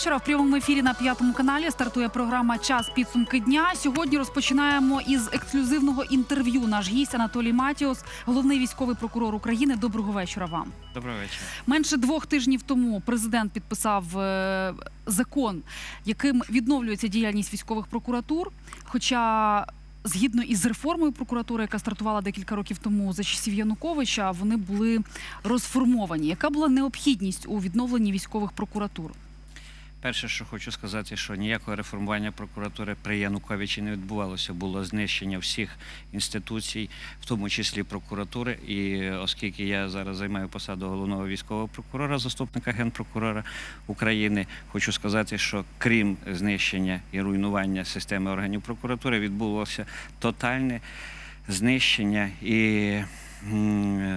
вечора. В прямому ефірі на п'ятому каналі стартує програма Час підсумки дня. Сьогодні розпочинаємо із ексклюзивного інтерв'ю. Наш гість Анатолій Матіос, головний військовий прокурор України. Доброго вечора вам. Доброго вечора. Менше двох тижнів тому президент підписав е, закон, яким відновлюється діяльність військових прокуратур. Хоча згідно із реформою прокуратури, яка стартувала декілька років тому за часів Януковича, вони були розформовані. Яка була необхідність у відновленні військових прокуратур? Перше, що хочу сказати, що ніякого реформування прокуратури при Януковичі не відбувалося. Було знищення всіх інституцій, в тому числі прокуратури. І оскільки я зараз займаю посаду головного військового прокурора, заступника генпрокурора України, хочу сказати, що крім знищення і руйнування системи органів прокуратури, відбулося тотальне знищення і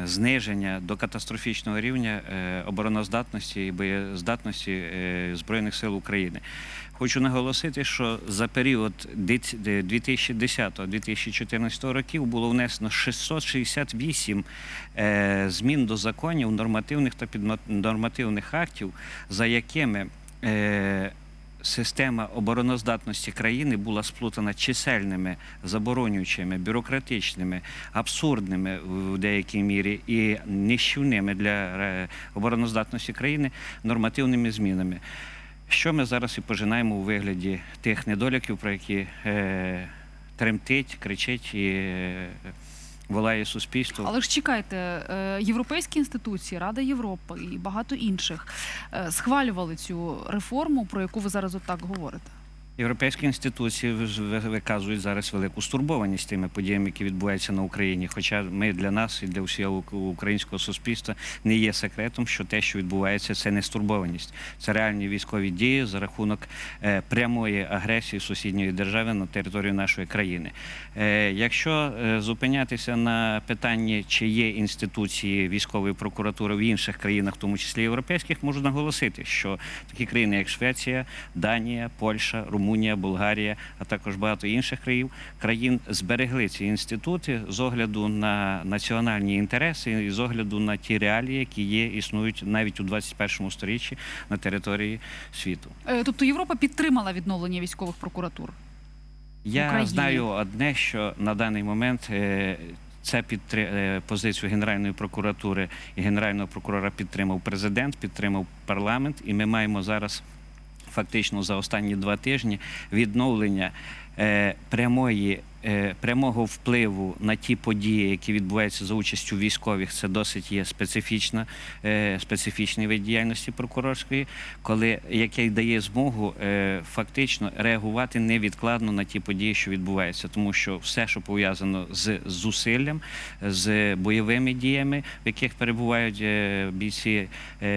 зниження до катастрофічного рівня е, обороноздатності і боєздатності е, Збройних сил України. Хочу наголосити, що за період 2010-2014 років було внесено 668 е, змін до законів, нормативних та піднормативних актів, за якими е, система обороноздатності країни була сплутана чисельними, заборонюючими, бюрократичними, абсурдними в деякій мірі і нищівними для е, обороноздатності країни нормативними змінами. Що ми зараз і пожинаємо у вигляді тих недоліків, про які е, тремтить, кричить і е, волає суспільство. Але ж чекайте, е, європейські інституції, Рада Європи і багато інших е, схвалювали цю реформу, про яку ви зараз отак говорите. Європейські інституції виказують зараз велику стурбованість тими подіями, які відбуваються на Україні. Хоча ми для нас і для всього українського суспільства не є секретом, що те, що відбувається, це не стурбованість. Це реальні військові дії за рахунок е, прямої агресії сусідньої держави на територію нашої країни. Е, якщо е, зупинятися на питанні, чи є інституції військової прокуратури в інших країнах, в тому числі європейських, можу наголосити, що такі країни, як Швеція, Данія, Польща, Румунія, Болгарія, а також багато інших країн, країн зберегли ці інститути з огляду на національні інтереси і з огляду на ті реалії, які є, існують навіть у 21 сторіччі на території світу. Е, Тобто Європа підтримала відновлення військових прокуратур. Я Україні. знаю одне, що на даний момент. е, Це підтри... е, позицію Генеральної прокуратури і Генерального прокурора підтримав президент, підтримав парламент, і ми маємо зараз фактично за останні два тижні відновлення е, прямої. Е, Прямого впливу на ті події, які відбуваються за участю військових, це досить є специфічна, е, специфічний вид діяльності прокурорської, коли який дає змогу е, фактично реагувати невідкладно на ті події, що відбуваються, тому що все, що пов'язано з зусиллям, з бойовими діями, в яких перебувають бійці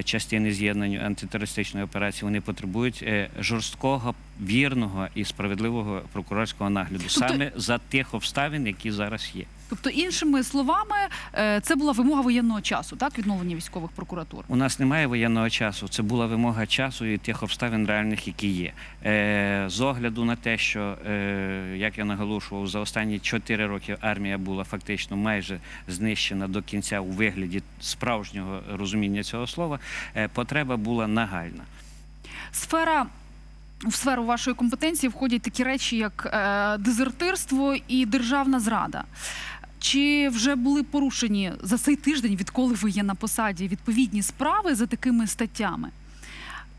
частини з'єднання антитерористичної операції, вони потребують жорсткого, вірного і справедливого прокурорського нагляду. Саме за тих обставин, які зараз є. Тобто, іншими словами, е, це була вимога воєнного часу, так відновлення військових прокуратур. У нас немає воєнного часу. Це була вимога часу і тих обставин реальних, які є. Е, з огляду на те, що е, як я наголошував, за останні 4 роки армія була фактично майже знищена до кінця у вигляді справжнього розуміння цього слова. Потреба була нагальна. Сфера. В сферу вашої компетенції входять такі речі, як е, дезертирство і державна зрада. Чи вже були порушені за цей тиждень, відколи ви є на посаді, відповідні справи за такими статтями?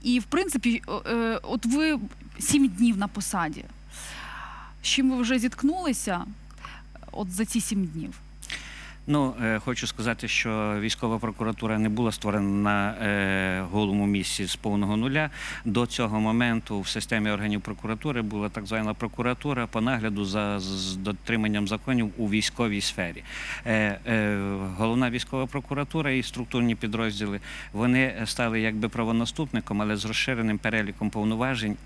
І в принципі, е, от ви сім днів на посаді. З чим ви вже зіткнулися от за ці сім днів? Ну, е, хочу сказати, що військова прокуратура не була створена на е, голому місці з повного нуля. До цього моменту в системі органів прокуратури була так звана прокуратура по нагляду за дотриманням законів у військовій сфері. Е, головна військова прокуратура і структурні підрозділи вони стали якби правонаступником, але з розширеним переліком повноважень.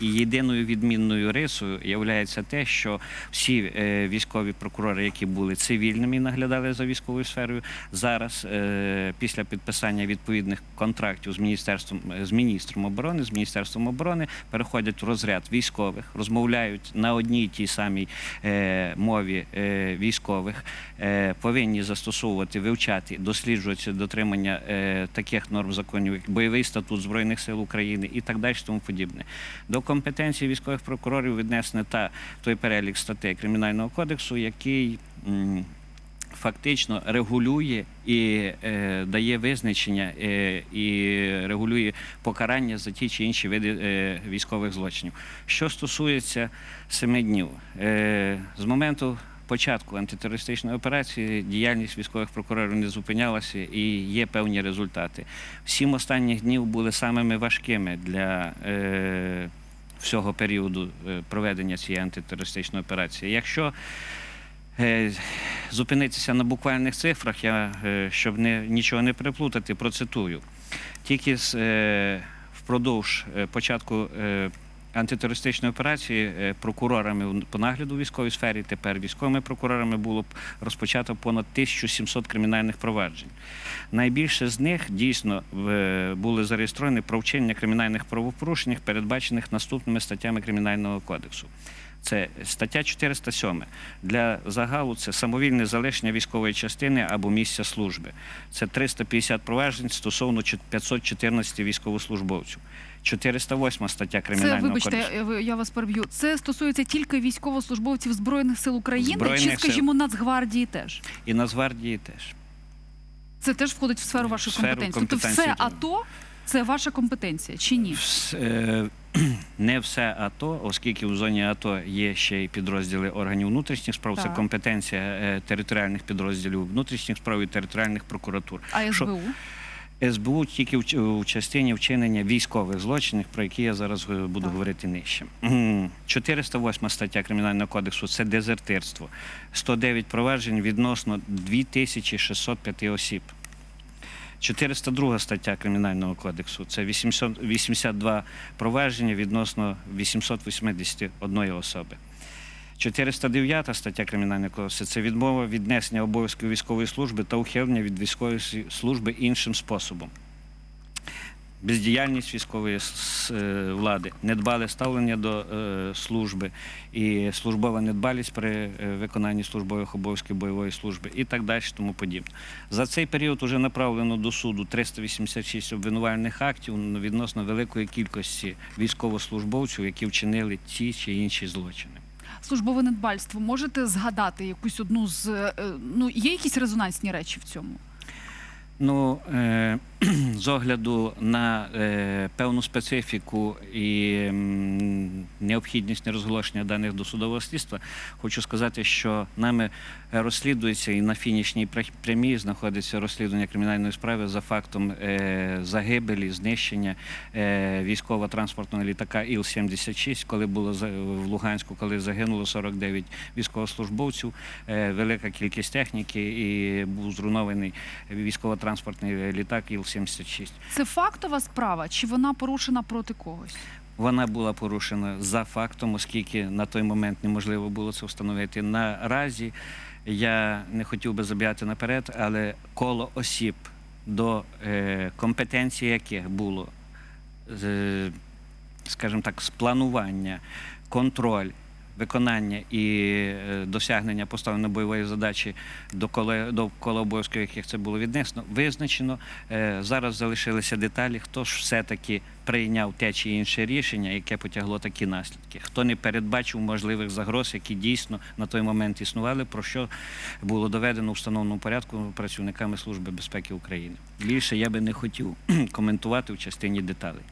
І єдиною відмінною рисою є те, що всі військові прокурори, які були цивільними і доглядали за військовою сферою. Зараз, е, після підписання відповідних контрактів з міністерством з міністром оборони, з міністерством оборони, переходять в розряд військових, розмовляють на одній тій самій е, мові е, військових, е, повинні застосовувати, вивчати, досліджувати дотримання е, таких норм законів, як бойовий статут збройних сил України і так далі, тому подібне. До компетенції військових прокурорів віднесене та той перелік статей кримінального кодексу, який фактично регулює і е, дає визначення е, і регулює покарання за ті чи інші види е, військових злочинів. Що стосується семи днів, е, з моменту початку антитерористичної операції діяльність військових прокурорів не зупинялася і є певні результати. Сім останніх днів були самими важкими для. Е, Всього періоду е, проведення цієї антитерористичної операції. Якщо зупинитися на буквальних цифрах, я е, щоб не нічого не переплутати, процитую. Тільки з е, впродовж е, початку е, антитерористичної операції е, прокурорами по нагляду військовій сфері, тепер військовими прокурорами було розпочато понад 1700 кримінальних проваджень. Найбільше з них дійсно були зареєстровані про вчинення кримінальних правопорушень, передбачених наступними статтями Кримінального кодексу. Це стаття 407. Для загалу це самовільне залишення військової частини або місця служби. Це 350 проваджень стосовно 514 військовослужбовців. 408 стаття Це, вибачте, я, вас переб'ю. Це стосується тільки військовослужбовців Збройних сил України Збройних чи, сил. скажімо, Нацгвардії теж? І Нацгвардії теж. Це теж входить в сферу В вашої сферу компетенції. Тобто все АТО це ваша компетенція чи ні? Вс- е, Не все АТО, оскільки в зоні АТО є ще й підрозділи органів внутрішніх справ, це компетенція е, територіальних підрозділів внутрішніх справ і територіальних прокуратур. А Що- СБУ? СБУ тільки в, частині вчинення військових злочинів, про які я зараз е, буду Так. говорити нижче. М, 408 стаття Кримінального кодексу це дезертирство. 109 проваджень відносно 2605 осіб. 402 стаття Кримінального кодексу це 800 82 провадження відносно 881 особи. 409 стаття Кримінального кодексу це відмова віднесення обов'язків військової служби та ухилення від військової служби іншим способом. Бездіяльність військової е, влади, недбале ставлення до е, служби і службова недбалість при е, виконанні службових обов'язків бойової служби і так далі, тому подібне. За цей період вже направлено до суду 386 обвинувальних актів відносно великої кількості військовослужбовців, які вчинили ті чи інші злочини. Службове недбальство. Можете згадати якусь одну з ну є якісь резонансні речі в цьому? Ну, е, з огляду на е, певну специфіку і необхідність нерозголошення даних до судового слідства, хочу сказати, що нами розслідується і на фінішній пр- прямій знаходиться розслідування кримінальної справи за фактом е, загибелі, знищення е, військово-транспортного літака Іл-76, коли було в Луганську, коли загинуло 49 військовослужбовців, велика кількість техніки і був зруйнований військово-транспортний літак Іл-76. Це фактова справа, чи вона порушена проти когось? Вона була порушена за фактом, оскільки на той момент неможливо було це встановити. Наразі я не хотів би забігати наперед, але коло осіб, до е, компетенції яких було, е, скажімо так, спланування, контроль. Виконання і е, досягнення поставленої бойової задачі до кола, до кола обов'язків, яких це було віднесено, визначено. Е, Зараз залишилися деталі, хто ж все-таки прийняв те чи інше рішення, яке потягло такі наслідки. Хто не передбачив можливих загроз, які дійсно на той момент існували, про що було доведено у встановленому порядку працівниками Служби безпеки України. Більше я би не хотів коментувати в частині деталей.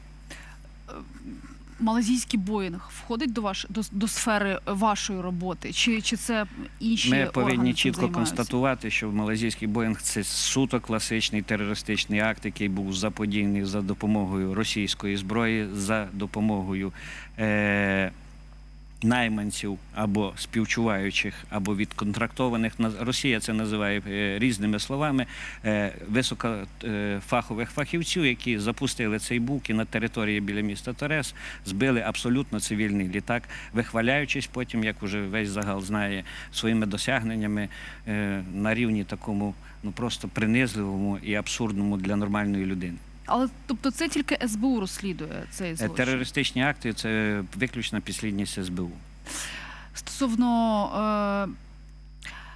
Малазійський Боїнг входить до ваш до, до сфери вашої роботи, чи, чи це інші Ми повинні чітко констатувати, що малазійський Боїнг це суто класичний терористичний акт, який був заподійний за допомогою російської зброї, за допомогою е- найманців або співчуваючих, або відконтрактованих. Росія це називає е, різними словами е, високофахових фахівців, які запустили цей бук і на території біля міста Торес збили абсолютно цивільний літак, вихваляючись потім, як уже весь загал знає, своїми досягненнями е, на рівні такому ну просто принизливому і абсурдному для нормальної людини. Але тобто це тільки СБУ розслідує цей Е, злочин. Терористичні акти це виключна підслідність СБУ. Стосовно е,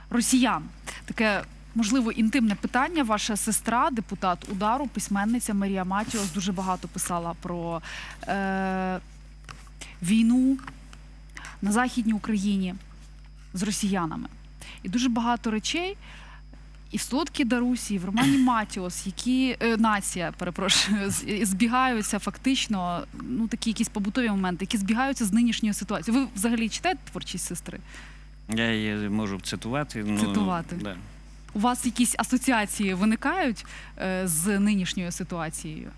росіян, таке можливо інтимне питання. Ваша сестра, депутат удару, письменниця Марія Матіос, дуже багато писала про е, війну на Західній Україні з росіянами. І дуже багато речей. І в Солодкій Дарусі, і в романі Матіос, які е, нація, перепрошую, з- збігаються фактично, ну такі якісь побутові моменти, які збігаються з нинішньою ситуацією. Ви взагалі читаєте творчість сестри? Я її можу цитувати. Ну, Цитувати. Да. У вас якісь асоціації виникають е, з нинішньою ситуацією?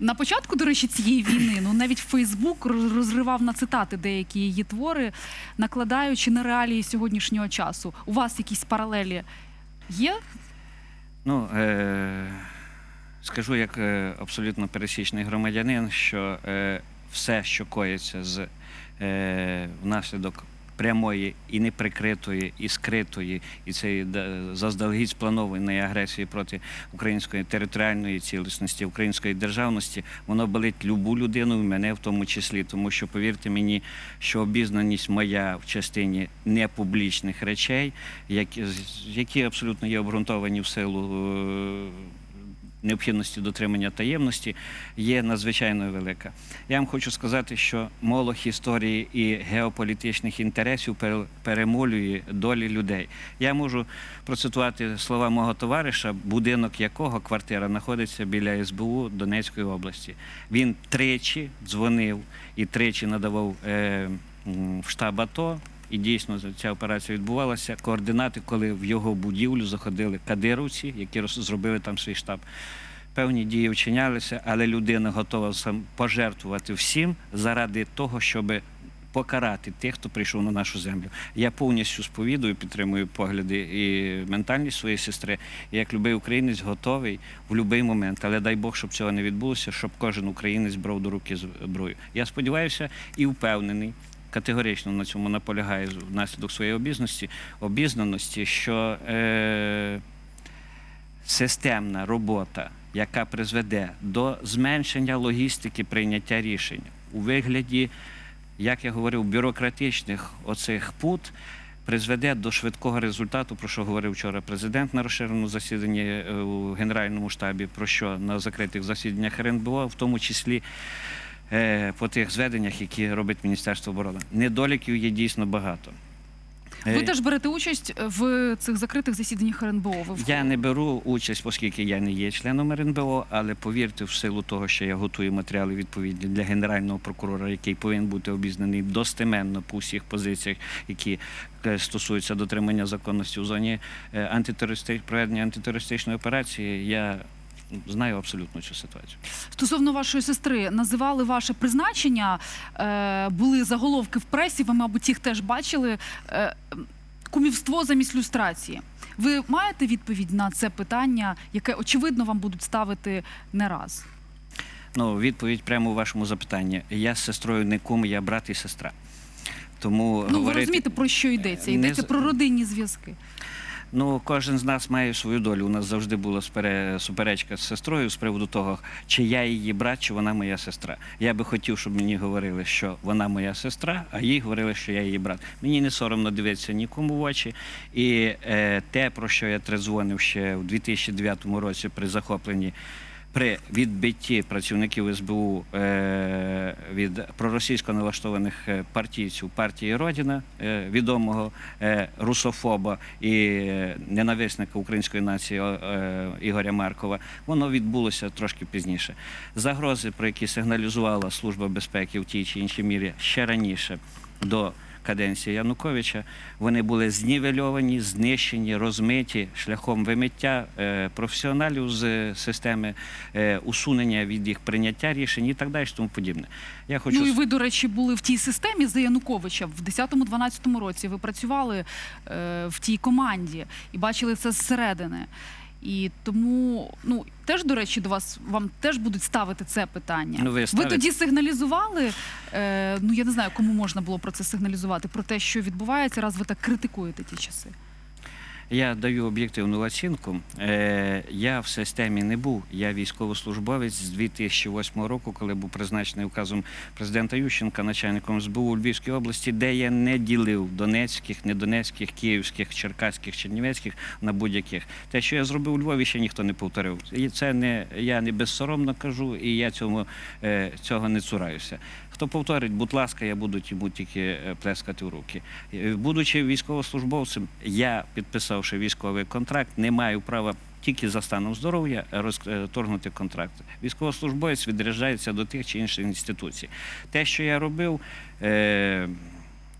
На початку, до речі, цієї війни, ну навіть Фейсбук розривав на цитати деякі її твори, накладаючи на реалії сьогоднішнього часу. У вас якісь паралелі є? Ну, е- скажу як е, абсолютно пересічний громадянин, що е- все, що коїться з е- внаслідок прямої і неприкритої, і скритої, і цієї да, заздалегідь спланованої агресії проти української територіальної цілісності, української державності, воно болить любу людину, і мене в тому числі. Тому що повірте мені, що обізнаність моя в частині непублічних речей, які, які абсолютно є обґрунтовані в силу е, необхідності дотримання таємності, є надзвичайно велика. Я вам хочу сказати, що молох історії і геополітичних інтересів пере- перемолює долі людей. Я можу процитувати слова мого товариша, будинок якого квартира знаходиться біля СБУ Донецької області. Він тричі дзвонив і тричі надавав е, в штаб АТО. І дійсно ця операція відбувалася. Координати, коли в його будівлю заходили кадировці, які зробили там свій штаб. Певні дії вчинялися, але людина готова сам пожертвувати всім заради того, щоб покарати тих, хто прийшов на нашу землю. Я повністю сповідую, підтримую погляди і ментальність своєї сестри. І як любий українець готовий в будь-який момент. Але дай Бог, щоб цього не відбулося, щоб кожен українець брав до руки зброю. Я сподіваюся і впевнений. Категорично на цьому наполягаю внаслідок своєї обізнаності, обізнаності, що е, системна робота, яка призведе до зменшення логістики прийняття рішень у вигляді, як я говорив, бюрократичних оцих пут. Призведе до швидкого результату, про що говорив вчора президент на розширеному засіданні е, у Генеральному штабі, про що на закритих засіданнях РНБО, в тому числі по тих зведеннях, які робить Міністерство оборони. Недоліків є дійсно багато. Ви Е, теж берете участь в цих закритих засіданнях РНБО. Ви Я не беру участь, оскільки я не є членом РНБО, але повірте, в силу того, що я готую матеріали відповідні для генерального прокурора, який повинен бути обізнаний достеменно по всіх позиціях, які е, стосуються дотримання законності в зоні е, антитерористи... проведення антитерористичної операції. Я знаю абсолютно цю ситуацію. Стосовно вашої сестри, називали ваше призначення, е, були заголовки в пресі, ви, мабуть, їх теж бачили. Е, кумівство замість люстрації. Ви маєте відповідь на це питання, яке очевидно вам будуть ставити не раз? Ну, відповідь прямо у вашому запитанні. Я з сестрою не кум, я брат і сестра. Тому Ну ви розумієте, про що йдеться? Йдеться з- про родинні зв'язки. Ну, кожен з нас має свою долю. У нас завжди була суперечка з сестрою з приводу того, чи я її брат, чи вона моя сестра. Я би хотів, щоб мені говорили, що вона моя сестра, а їй говорили, що я її брат. Мені не соромно дивитися нікому в очі. І е, те, про що я трезвонив ще в 2009 році при захопленні. При відбитті працівників СБУ е, від проросійсько налаштованих е, партійців партії Родіна, е, відомого русофоба і ненависника української нації Ігоря Маркова, воно відбулося трошки пізніше. Загрози, про які сигналізувала Служба безпеки в тій чи іншій мірі ще раніше до каденції Януковича, вони були знівельовані, знищені, розмиті шляхом вимиття е, професіоналів з системи, е, усунення від їх прийняття рішень і так далі, тому подібне. Я хочу Ну і ви, до речі, були в тій системі за Януковича в 10-12 році. Ви працювали е, в тій команді і бачили це зсередини. І тому, ну теж до речі, до вас вам теж будуть ставити це питання. Ну, ви ви тоді сигналізували. Е, ну я не знаю, кому можна було про це сигналізувати, про те, що відбувається, раз ви так критикуєте ті часи. Я даю об'єктивну оцінку. Е, я в системі не був. Я військовослужбовець з 2008 року, коли був призначений указом президента Ющенка начальником СБУ у Львівській області, де я не ділив донецьких, недонецьких, київських, черкаських, чернівецьких на будь-яких. Те, що я зробив у Львові, ще ніхто не повторив. І це не я не безсоромно кажу, і я цьому е, цього не цураюся. Хто повторить, будь ласка, я буду йому тільки е, плескати в руки. Будучи військовослужбовцем, я, підписавши військовий контракт, не маю права тільки за станом здоров'я розторгнути контракт. Військовослужбовець відряджається до тих чи інших інституцій. Те, що я робив, е,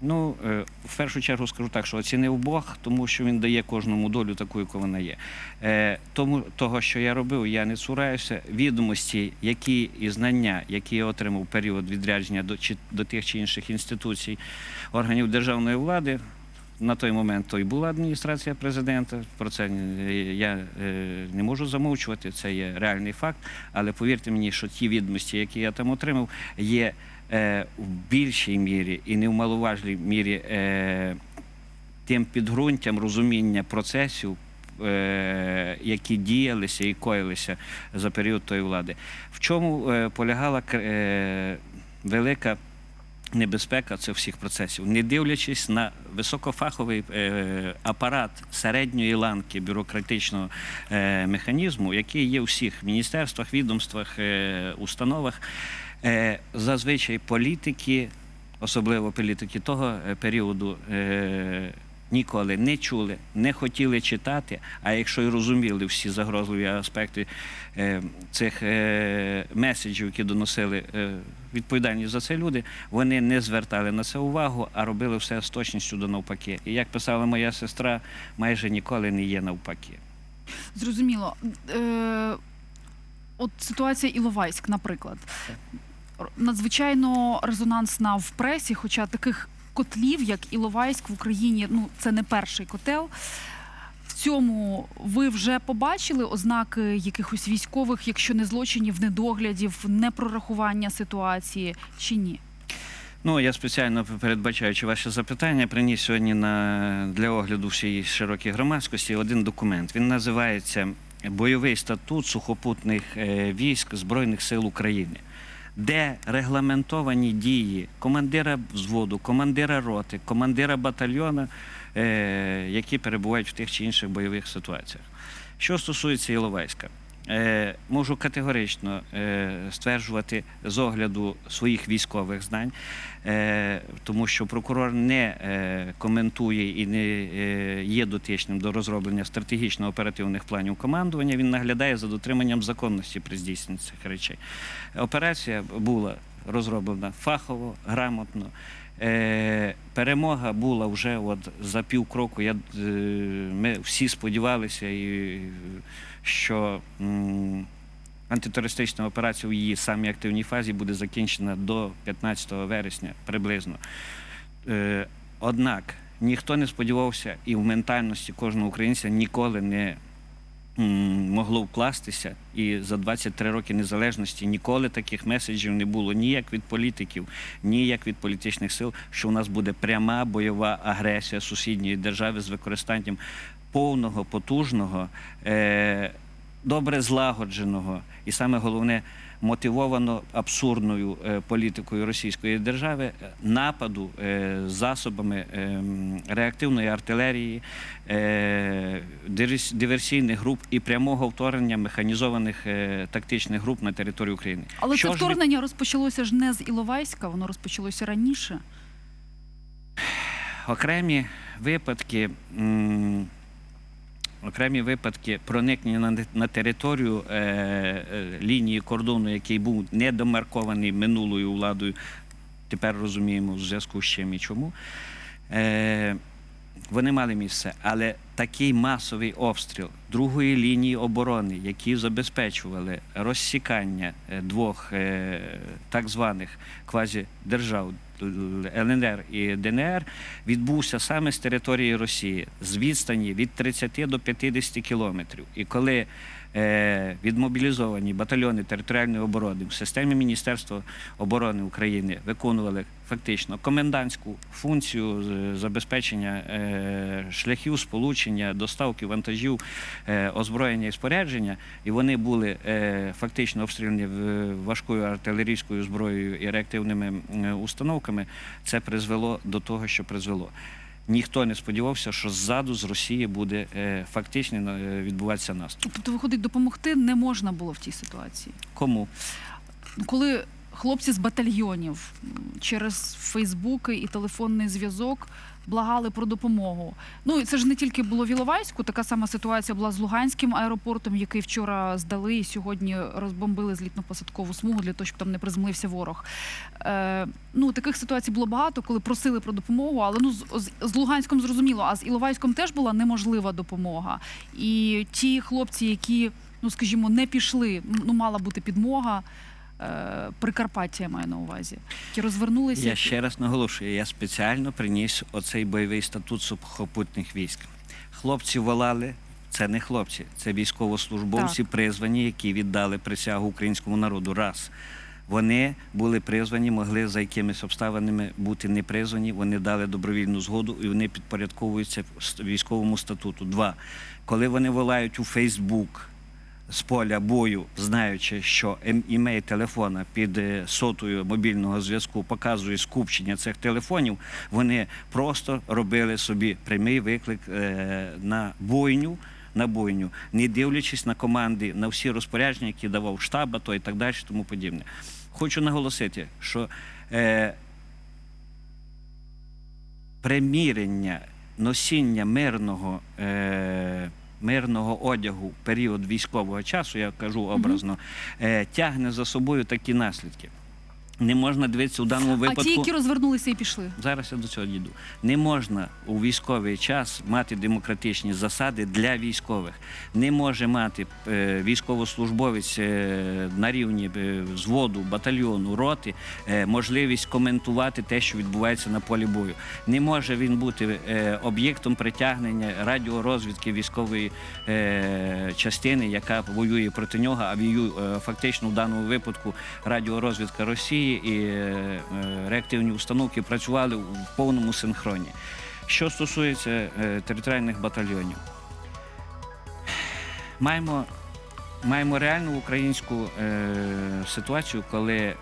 ну, е, в першу чергу скажу так, що оцінив Бог, тому що він дає кожному долю таку, яку вона є. Е, тому того, що я робив, я не цураюся. Відомості, які і знання, які я отримав період відрядження до, чи, до тих чи інших інституцій, органів державної влади. На той момент то й була адміністрація президента. Про це е, я е, не можу замовчувати. Це є реальний факт. Але повірте мені, що ті відомості, які я там отримав, є е, в більшій мірі і не в маловажній мірі тим підґрунтям розуміння процесів, які діялися і коїлися за період тої влади. В чому полягала велика небезпека цих всіх процесів, не дивлячись на високофаховий е, апарат середньої ланки бюрократичного е, механізму, який є у всіх міністерствах, відомствах, е, установах, зазвичай політики, особливо політики того періоду. Ніколи не чули, не хотіли читати. А якщо й розуміли всі загрозливі аспекти е, цих е, меседжів, які доносили е, відповідальні за це люди, вони не звертали на це увагу, а робили все з точністю до навпаки. І як писала моя сестра, майже ніколи не є навпаки. Зрозуміло. Е, от ситуація Іловайськ, наприклад, надзвичайно резонансна в пресі, хоча таких котлів, як Іловайськ в Україні, ну це не перший котел. В цьому ви вже побачили ознаки якихось військових, якщо не злочинів, недоглядів, непрорахування ситуації чи ні? Ну, я спеціально передбачаючи ваше запитання, приніс сьогодні на, для огляду всієї широкої громадськості один документ. Він називається Бойовий статут сухопутних е, військ Збройних сил України, де регламентовані дії командира взводу, командира роти, командира батальйона, е, які перебувають в тих чи інших бойових ситуаціях. Що стосується Іловайська, можу категорично е, стверджувати з огляду своїх військових знань, е, тому що прокурор не е, коментує і не е, є дотичним до розроблення стратегічно-оперативних планів командування. Він наглядає за дотриманням законності при здійсненні цих речей. Операція була розроблена фахово, грамотно. Е, перемога була вже от за півкроку. Я, е, ми всі сподівалися, і, що м, антитерористична операція у її самій активній фазі буде закінчена до 15 вересня приблизно. Е, однак ніхто не сподівався, і в ментальності кожного українця ніколи не могло вкластися. І за 23 роки незалежності ніколи таких меседжів не було ні як від політиків, ні як від політичних сил, що у нас буде пряма бойова агресія сусідньої держави з використанням повного, потужного, е, добре злагодженого і саме головне мотивовано абсурдною е, політикою російської держави е, нападу е, засобами е, реактивної артилерії, диверсійних груп і прямого вторгнення механізованих тактичних груп на територію України. Але Що це ж вторгнення розпочалося ж не з Іловайська, воно розпочалося раніше. окремі випадки. м, Окремі випадки проникнення на, територію е, е, лінії кордону, який був недомаркований минулою владою, тепер розуміємо в зв'язку з чим і чому. Е, вони мали місце, але такий масовий обстріл другої лінії оборони, які забезпечували розсікання е, двох е, так званих квазідержав ЛНР і ДНР, відбувся саме з території Росії з відстані від 30 до 50 кілометрів. І коли е, відмобілізовані батальйони територіальної оборони в системі Міністерства оборони України виконували фактично комендантську функцію забезпечення е, шляхів сполучення, доставки вантажів, е, озброєння і спорядження, і вони були е, фактично обстріляні важкою артилерійською зброєю і реактивними е, установками. Це призвело до того, що призвело. Ніхто не сподівався, що ззаду з Росії буде е, фактично е, відбуватися наступ. Тобто, виходить, допомогти не можна було в тій ситуації. Кому? Ну, Коли хлопці з батальйонів через Фейсбуки і телефонний зв'язок благали про допомогу. Ну і це ж не тільки було в Іловайську, така сама ситуація була з Луганським аеропортом, який вчора здали і сьогодні розбомбили злітно-посадкову смугу для того, щоб там не приземлився ворог. Е, ну таких ситуацій було багато, коли просили про допомогу, але ну з, з, Луганськом зрозуміло, а з Іловайськом теж була неможлива допомога. І ті хлопці, які, ну скажімо, не пішли, ну мала бути підмога. Е, Прикарпаття я маю на увазі, які розвернулися. Я ще раз наголошую, я спеціально приніс оцей бойовий статут сухопутних військ. Хлопці волали. Це не хлопці, це військовослужбовці, призвані, які віддали присягу українському народу. Раз. Вони були призвані, могли за якимись обставинами бути не призвані. Вони дали добровільну згоду і вони підпорядковуються військовому статуту. Два. Коли вони волають у Фейсбук з поля бою, знаючи, що ем- імей телефона під е, сотою мобільного зв'язку показує скупчення цих телефонів, вони просто робили собі прямий виклик е, на бойню. На бойню, не дивлячись на команди, на всі розпорядження, які давав штаб, то і так далі, тому подібне. Хочу наголосити, що е, примірення носіння мирного, е, мирного одягу в період військового часу, я кажу образно, е, тягне за собою такі наслідки. Не можна дивитися у даному а випадку. ті, які розвернулися і пішли. Зараз я до цього дійду. Не можна у військовий час мати демократичні засади для військових. Не може мати е, військовослужбовець е, на рівні е, взводу, батальйону, роти е, можливість коментувати те, що відбувається на полі бою. Не може він бути е, об'єктом притягнення радіорозвідки військової е, частини, яка воює проти нього, а воює е, фактично в даному випадку радіорозвідка Росії і е, реактивні установки працювали в повному синхроні. Що стосується е, територіальних батальйонів, маємо, маємо реальну українську е, ситуацію, коли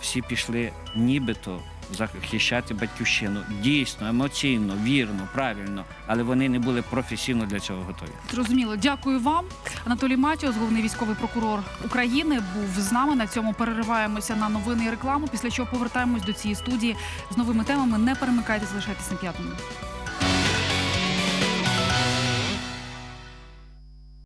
всі пішли нібито захищати батьківщину. Дійсно, емоційно, вірно, правильно, але вони не були професійно для цього готові. Зрозуміло. Дякую вам. Анатолій Матіос, головний військовий прокурор України, був з нами. На цьому перериваємося на новини і рекламу. Після чого повертаємось до цієї студії з новими темами. Не перемикайтесь, залишайтесь на п'ятому.